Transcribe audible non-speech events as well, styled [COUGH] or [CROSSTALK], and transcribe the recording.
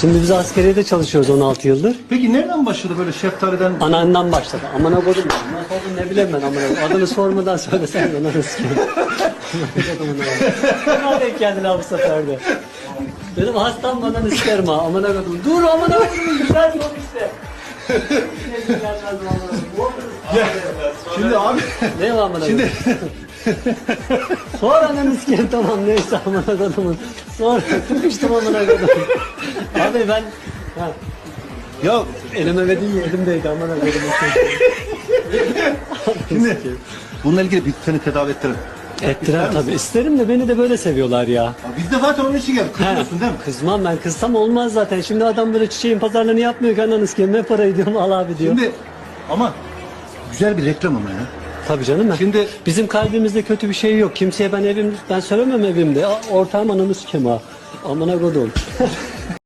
Şimdi biz askeriyede çalışıyoruz 16 yıldır. Peki nereden başladı böyle şeftaliden? Anneannemden başladı. Amına koydum. Nasıl olduğunu ne bileyim ben amına koydum. Adını sormadan söylesen de nasıl onu. Buna denk bu sefer de. Dedim hastam bana sikerim ha. Amına koydum. Dur amına koydum. Güzel yok işte. Ne güzel gelmez amına koydum. Şimdi abi [LAUGHS] Ne var amına Şimdi-? Sonra ananı sikerim tamam neyse amına koydum. Sonra tıkıştım amına koydum. Abi ben... Ha, ya elime ve değil elimdeydi amına koydum. şimdi bununla ilgili bir seni tedavi ettirin. Ettiren tabii. İsterim de beni de böyle seviyorlar ya. Ya Biz de zaten onun için geldik. Kızmıyorsun değil mi? Kızmam ben kızsam olmaz zaten. Şimdi adam böyle çiçeğin pazarlığını yapmıyor ki ananız ki ne parayı diyorum al abi diyor. Şimdi ama güzel bir reklam ama ya. Tabii canım ben. Şimdi Bizim kalbimizde kötü bir şey yok. Kimseye ben evim ben söylemem evimde. Ortağım ananı sikem ha. Amına kodum. [LAUGHS]